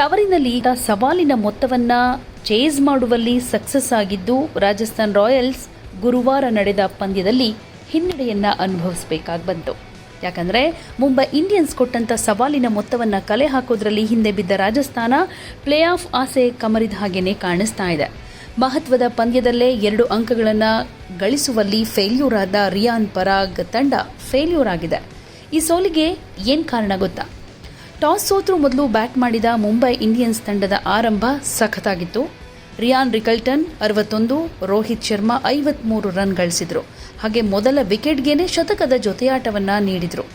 ತವರಿನಲ್ಲಿ ಈಗ ಸವಾಲಿನ ಮೊತ್ತವನ್ನ ಚೇಸ್ ಮಾಡುವಲ್ಲಿ ಸಕ್ಸಸ್ ಆಗಿದ್ದು, ರಾಜಸ್ಥಾನ್ ರಾಯಲ್ಸ್ ಗುರುವಾರ ನಡೆದ ಪಂದ್ಯದಲ್ಲಿ ಹಿನ್ನಡೆಯನ್ನ ಅನುಭವಿಸಬೇಕಾಗಿ ಬಂತು. ಯಾಕಂದ್ರೆ, ಮುಂಬೈ ಇಂಡಿಯನ್ಸ್ ಕೊಟ್ಟಂತ ಸವಾಲಿನ ಮೊತ್ತವನ್ನ ಕಲೆ ಹಾಕೋದ್ರಲ್ಲಿ ಹಿಂದೆ ಬಿದ್ದ ರಾಜಸ್ಥಾನ ಪ್ಲೇ ಆಫ್ ಆಸೆ ಕಮರಿದ ಹಾಗೇನೆ ಕಾಣಿಸ್ತಾ ಇದೆ. ಮಹತ್ವದ ಪಂದ್ಯದಲ್ಲೇ ಎರಡು ಅಂಕಗಳನ್ನು ಗಳಿಸುವಲ್ಲಿ ಫೇಲ್ಯೂರ್ ಆದ ರಿಯಾನ್ ಪರಾಗ್ ತಂಡ ಫೇಲ್ಯೂರ್ ಆಗಿದೆ. ಈ ಸೋಲಿಗೆ ಏನ್ ಕಾರಣ ಗೊತ್ತಾ? ಟಾಸ್ ಸೋತ್ರು ಮೊದಲು ಬ್ಯಾಟ್ ಮಾಡಿದ ಮುಂಬೈ ಇಂಡಿಯನ್ಸ್ ತಂಡದ ಆರಂಭ ಸಖತ್ತಾಗಿತ್ತು. ರಿಯಾನ್ ರಿಕಲ್ಟನ್ ಅರವತ್ತೊಂದು, ರೋಹಿತ್ ಶರ್ಮಾ ಐವತ್ಮೂರು ರನ್ ಗಳಿಸಿದರು. ಹಾಗೆ ಮೊದಲ ವಿಕೆಟ್ಗೇನೆ ಶತಕದ ಜೊತೆಯಾಟವನ್ನು ನೀಡಿದರು.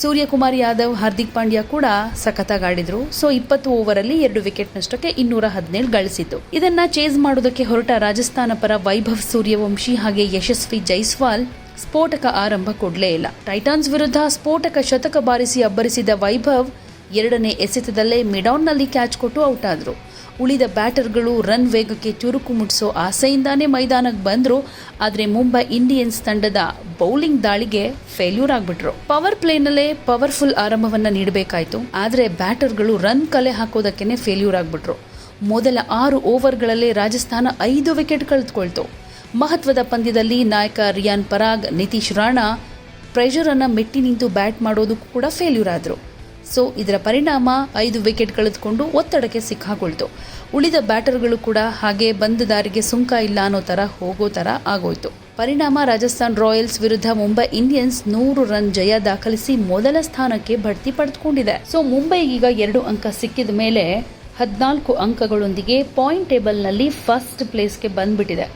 ಸೂರ್ಯಕುಮಾರ್ ಯಾದವ್, ಹಾರ್ದಿಕ್ ಪಾಂಡ್ಯ ಕೂಡ ಸಖತ್ತಾಗಾಡಿದ್ರು. ಸೊ, ಇಪ್ಪತ್ತು ಓವರಲ್ಲಿ ಎರಡು ವಿಕೆಟ್ ನಷ್ಟಕ್ಕೆ ಇನ್ನೂರ ಹದಿನೇಳು ಗಳಿಸಿತು ಇದನ್ನ ಚೇಸ್ ಮಾಡೋದಕ್ಕೆ ಹೊರಟ ರಾಜಸ್ಥಾನ ಪರ ವೈಭವ್ ಸೂರ್ಯವಂಶಿ ಹಾಗೆ ಯಶಸ್ವಿ ಜೈಸ್ವಾಲ್ ಸ್ಫೋಟಕ ಆರಂಭ ಕೊಡಲೇ ಇಲ್ಲ. ಟೈಟಾನ್ಸ್ ವಿರುದ್ಧ ಸ್ಫೋಟಕ ಶತಕ ಬಾರಿಸಿ ಅಬ್ಬರಿಸಿದ ವೈಭವ್ ಎರಡನೇ ಎಸೆತದಲ್ಲೇ ಮಿಡೌನ್ನಲ್ಲಿ ಕ್ಯಾಚ್ ಕೊಟ್ಟು ಔಟ್ ಆದರು. ಉಳಿದ ಬ್ಯಾಟರ್ಗಳು ರನ್ ವೇಗಕ್ಕೆ ಚುರುಕು ಮುಟ್ಟಿಸೋ ಆಸೆಯಿಂದಾನೇ ಮೈದಾನಕ್ಕೆ ಬಂದರು. ಆದರೆ ಮುಂಬೈ ಇಂಡಿಯನ್ಸ್ ತಂಡದ ಬೌಲಿಂಗ್ ದಾಳಿಗೆ ಫೇಲ್ಯೂರ್ ಆಗ್ಬಿಟ್ರು. ಪವರ್ ಪ್ಲೇನಲ್ಲೇ ಪವರ್ಫುಲ್ ಆರಂಭವನ್ನ ನೀಡಬೇಕಾಯಿತು. ಆದರೆ ಬ್ಯಾಟರ್ಗಳು ರನ್ ಕಲೆ ಹಾಕೋದಕ್ಕೇ ಫೇಲ್ಯೂರ್ ಆಗ್ಬಿಟ್ರು. ಮೊದಲ ಆರು ಓವರ್ಗಳಲ್ಲೇ ರಾಜಸ್ಥಾನ ಐದು ವಿಕೆಟ್ ಕಳೆದುಕೊಳ್ತು. ಮಹತ್ವದ ಪಂದ್ಯದಲ್ಲಿ ನಾಯಕ ರಿಯಾನ್ ಪರಾಗ್, ನಿತೀಶ್ ರಾಣಾ ಪ್ರೆಷರನ್ನು ಮೆಟ್ಟಿ ನಿಂತು ಬ್ಯಾಟ್ ಮಾಡೋದಕ್ಕೂ ಕೂಡ ಫೇಲ್ಯೂರ್ ಆದ್ರು. ಸೊ ಇದರ ಪರಿಣಾಮ ಐದು ವಿಕೆಟ್ ಕಳೆದುಕೊಂಡು ಒತ್ತಡಕ್ಕೆ ಸಿಕ್ಕಾಕೊಳ್ತು. ಉಳಿದ ಬ್ಯಾಟರ್ಗಳು ಕೂಡ ಹಾಗೆ ಬಂದ ದಾರಿಗೆ ಸುಂಕ ಇಲ್ಲ ಅನ್ನೋ ತರ, ಹೋಗೋ ತರ ಆಗೋಯ್ತು. ಪರಿಣಾಮ ರಾಜಸ್ಥಾನ್ ರಾಯಲ್ಸ್ ವಿರುದ್ಧ ಮುಂಬೈ ಇಂಡಿಯನ್ಸ್ ನೂರು ರನ್ ಜಯ ದಾಖಲಿಸಿ ಮೊದಲ ಸ್ಥಾನಕ್ಕೆ ಬಡ್ತಿ ಪಡೆದುಕೊಂಡಿದೆ. ಸೊ ಮುಂಬೈಗೀಗ ಎರಡು ಅಂಕ ಸಿಕ್ಕಿದ ಮೇಲೆ ಹದಿನಾಲ್ಕು ಅಂಕಗಳೊಂದಿಗೆ ಪಾಯಿಂಟ್ ಟೇಬಲ್ನಲ್ಲಿ ಫಸ್ಟ್ ಪ್ಲೇಸ್ಗೆ ಬಂದ್ಬಿಟ್ಟಿದೆ.